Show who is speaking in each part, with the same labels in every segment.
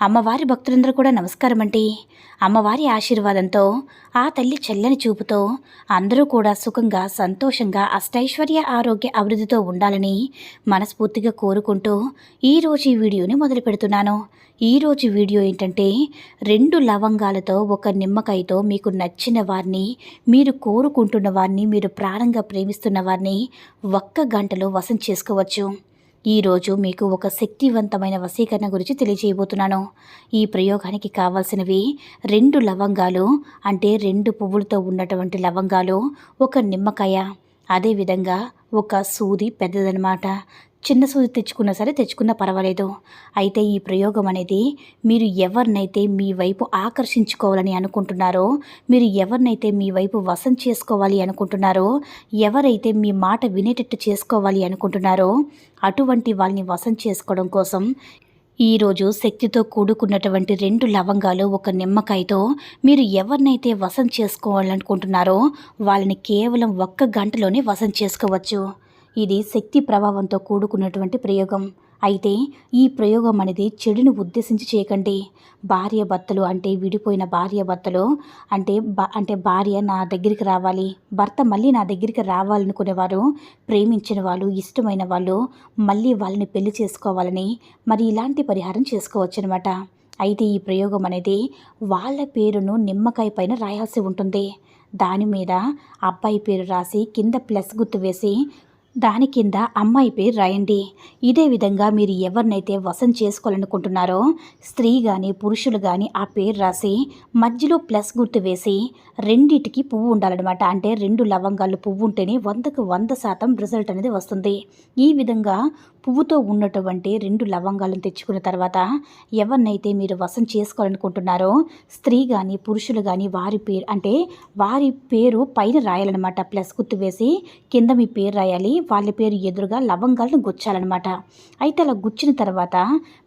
Speaker 1: అమ్మవారి భక్తులందరూ కూడా నమస్కారం అండి అమ్మవారి ఆశీర్వాదంతో ఆ తల్లి చల్లని చూపుతో అందరూ కూడా సుఖంగా సంతోషంగా అష్టైశ్వర్య ఆరోగ్య అభివృద్ధితో ఉండాలని మనస్ఫూర్తిగా కోరుకుంటూ ఈరోజు ఈ వీడియోని మొదలు పెడుతున్నాను. ఈరోజు వీడియో ఏంటంటే రెండు లవంగాలతో ఒక నిమ్మకాయతో మీకు నచ్చిన వారిని మీరు కోరుకుంటున్న వారిని మీరు ప్రాణంగా ప్రేమిస్తున్న వారిని ఒక్క గంటలో వశం చేసుకోవచ్చు. ఈరోజు మీకు ఒక శక్తివంతమైన వశీకరణ గురించి తెలియజేయబోతున్నాను. ఈ ప్రయోగానికి కావాల్సినవి రెండు లవంగాలు అంటే రెండు పువ్వులతో ఉన్నటువంటి లవంగాలు ఒక నిమ్మకాయ అదేవిధంగా ఒక సూది పెద్దదనమాట. చిన్న సూది తెచ్చుకున్నా సరే తెచ్చుకున్నా పర్వాలేదు. అయితే ఈ ప్రయోగం అనేది మీరు ఎవరినైతే మీ వైపు ఆకర్షించుకోవాలని అనుకుంటున్నారో మీరు ఎవరినైతే మీ వైపు వసం చేసుకోవాలి అనుకుంటున్నారో ఎవరైతే మీ మాట వినేటట్టు చేసుకోవాలి అనుకుంటున్నారో అటువంటి వాళ్ళని వసం చేసుకోవడం కోసం ఈరోజు శక్తితో కూడుకున్నటువంటి రెండు లవంగాలు ఒక నిమ్మకాయతో మీరు ఎవరినైతే వసం చేసుకోవాలనుకుంటున్నారో వాళ్ళని కేవలం ఒక్క గంటలోనే వసం చేసుకోవచ్చు. ఇది శక్తి ప్రభావంతో కూడుకున్నటువంటి ప్రయోగం. అయితే ఈ ప్రయోగం అనేది చెడుని ఉద్దేశించి చేయకండి. భార్య భర్తలు అంటే విడిపోయిన భార్య భర్తలు అంటే అంటే భార్య నా దగ్గరికి రావాలి భర్త మళ్ళీ నా దగ్గరికి రావాలనుకునేవారు ప్రేమించిన వాళ్ళు ఇష్టమైన వాళ్ళు మళ్ళీ వాళ్ళని పెళ్ళి చేసుకోవాలని మరి ఇలాంటి పరిహారం చేసుకోవచ్చు అనమాట అయితే ఈ ప్రయోగం అనేది వాళ్ళ పేరును నిమ్మకాయ పైన రాయాల్సి ఉంటుంది. దాని మీద అబ్బాయి పేరు రాసి కింద ప్లస్ గుర్తు వేసి దాని కింద అమ్మాయి పేరు రాయండి. ఇదే విధంగా మీరు ఎవరినైతే వశం చేసుకోవాలనుకుంటున్నారో స్త్రీ కానీ పురుషులు కానీ ఆ పేరు రాసి మధ్యలో ప్లస్ గుర్తు వేసి రెండిటికి పువ్వు ఉండాలన్నమాట. అంటే రెండు లవంగాలు పువ్వు ఉంటేనే వందకు వంద శాతం రిజల్ట్ అనేది వస్తుంది. ఈ విధంగా పువ్వుతో ఉన్నటువంటి రెండు లవంగాలను తెచ్చుకున్న తర్వాత ఎవరినైతే మీరు వశం చేసుకోవాలనుకుంటున్నారో స్త్రీ కానీ పురుషులు కానీ వారి పేరు అంటే వారి పేరు పైన రాయాలన్నమాట. ప్లస్ గుర్తు వేసి కింద మీ పేరు రాయాలి వాళ్ళ పేరు ఎదురుగా లవంగాలను గుచ్చాలన్నమాట. అయితే అలా గుచ్చిన తర్వాత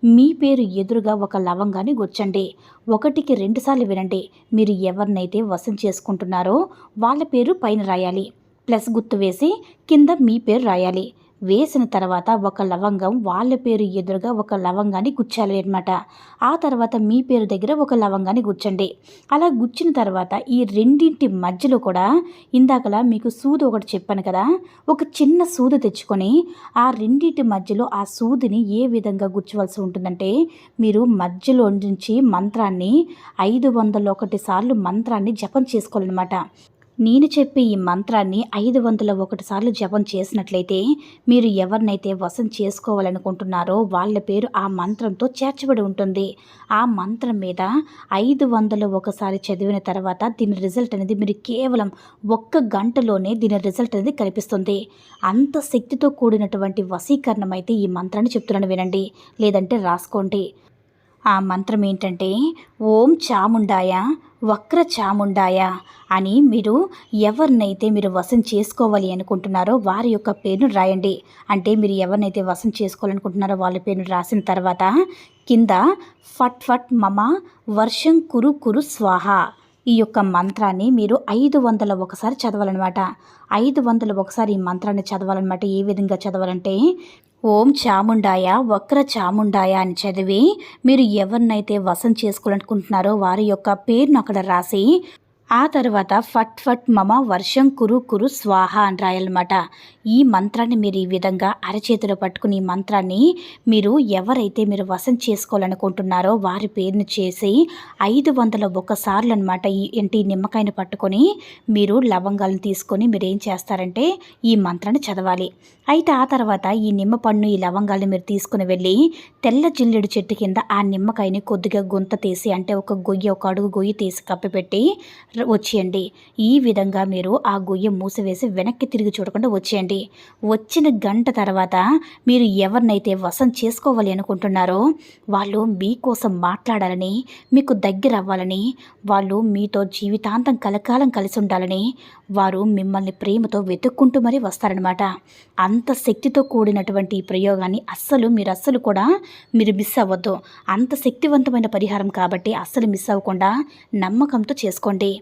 Speaker 1: మీ పేరు ఎదురుగా ఒక లవంగాన్ని గుచ్చండి. ఒకటికి రెండుసార్లు వినండి. మీరు ఎవరినైతే వసం చేసుకుంటున్నారో వాళ్ళ పేరు పైన రాయాలి. ప్లస్ గుర్తు వేసి కింద మీ పేరు రాయాలి. వేసిన తర్వాత ఒక లవంగం వాళ్ళ పేరు ఎదురుగా ఒక లవంగాన్ని గుచ్చాలి అనమాట ఆ తర్వాత మీ పేరు దగ్గర ఒక లవంగాన్ని గుచ్చండి. అలా గుచ్చిన తర్వాత ఈ రెండింటి మధ్యలో కూడా ఇందాకలా మీకు సూది ఒకటి చెప్పాను కదా ఒక చిన్న సూది తెచ్చుకొని ఆ రెండింటి మధ్యలో ఆ సూదిని ఏ విధంగా గుచ్చవలసి ఉంటుందంటే మీరు మధ్యలో నుంచి మంత్రాన్ని ఐదు వందల ఒకటి సార్లు మంత్రాన్ని జపం చేసుకోవాలన్నమాట. నేను చెప్పే ఈ మంత్రాన్ని ఐదు వందల ఒకటి సార్లు జపం చేసినట్లయితే మీరు ఎవరినైతే వశం చేసుకోవాలనుకుంటున్నారో వాళ్ళ పేరు ఆ మంత్రంతో చేర్చబడి ఉంటుంది. ఆ మంత్రం మీద ఐదు వందల ఒకసారి చదివిన తర్వాత దీని రిజల్ట్ అనేది మీరు కేవలం ఒక్క గంటలోనే దీని రిజల్ట్ అనేది కనిపిస్తుంది. అంత శక్తితో కూడినటువంటి వశీకరణం అయితే ఈ మంత్రాన్ని చెప్తున్నాను వినండి. లేదంటే రాసుకోండి. ఆ మంత్రం ఏంటంటే ఓం చాముండాయ వక్ర చాముండాయ అని మీరు ఎవరినైతే మీరు వశం చేసుకోవాలి అనుకుంటున్నారో వారి యొక్క పేరును రాయండి. అంటే మీరు ఎవరినైతే వశం చేసుకోవాలనుకుంటున్నారో వాళ్ళ పేరును రాసిన తర్వాత కింద ఫట్ ఫట్ మమ వర్షం కురు కురు స్వాహ ఈ యొక్క మంత్రాన్ని మీరు ఐదు వందల ఒకసారి చదవాలన్నమాట. ఐదు వందల ఒకసారి ఈ మంత్రాన్ని చదవాలన్నమాట. ఏ విధంగా చదవాలంటే ఓం చాముండాయ వక్ర చాముండాయ అని చదివి మీరు ఎవరినైతే వశం చేసుకోవాలనుకుంటున్నారో వారి యొక్క పేరును అక్కడ రాసి ఆ తర్వాత ఫట్ ఫట్ మమ వర్షం కురు కురు స్వాహ అని రాయాలన్నమాట. ఈ మంత్రాన్ని మీరు ఈ విధంగా అరచేతిలో పట్టుకుని ఈ మంత్రాన్ని మీరు ఎవరైతే మీరు వశం చేసుకోవాలనుకుంటున్నారో వారి పేరును చేసి ఐదు వందల ఒక్కసార్లు అనమాట ఈ ఏంటి నిమ్మకాయను పట్టుకొని మీరు లవంగాలను తీసుకొని మీరు ఏం చేస్తారంటే ఈ మంత్రాన్ని చదవాలి. అయితే ఆ తర్వాత ఈ నిమ్మ పండు ఈ లవంగాలను మీరు తీసుకుని వెళ్ళి తెల్ల జిల్లెడు చెట్టు కింద ఆ నిమ్మకాయని కొద్దిగా గుంత తీసి అంటే ఒక గొయ్యి ఒక అడుగు గొయ్యి తీసి కప్పిపెట్టి వచ్చేయండి. ఈ విధంగా మీరు ఆ గొయ్యం మూసివేసి వెనక్కి తిరిగి చూడకుండా వచ్చేయండి. వచ్చిన గంట తర్వాత మీరు ఎవరినైతే వసం చేసుకోవాలి అనుకుంటున్నారో వాళ్ళు మీకోసం మాట్లాడాలని మీకు దగ్గర అవ్వాలని వాళ్ళు మీతో జీవితాంతం కలకాలం కలిసి ఉండాలని వారు మిమ్మల్ని ప్రేమతో వెతుక్కుంటూ మరీ వస్తారనమాట అంత శక్తితో కూడినటువంటి ఈ ప్రయోగాన్ని అస్సలు మీరు అస్సలు కూడా మీరు మిస్ అవ్వద్దు. అంత శక్తివంతమైన పరిహారం కాబట్టి అస్సలు మిస్ అవ్వకుండా నమ్మకంతో చేసుకోండి.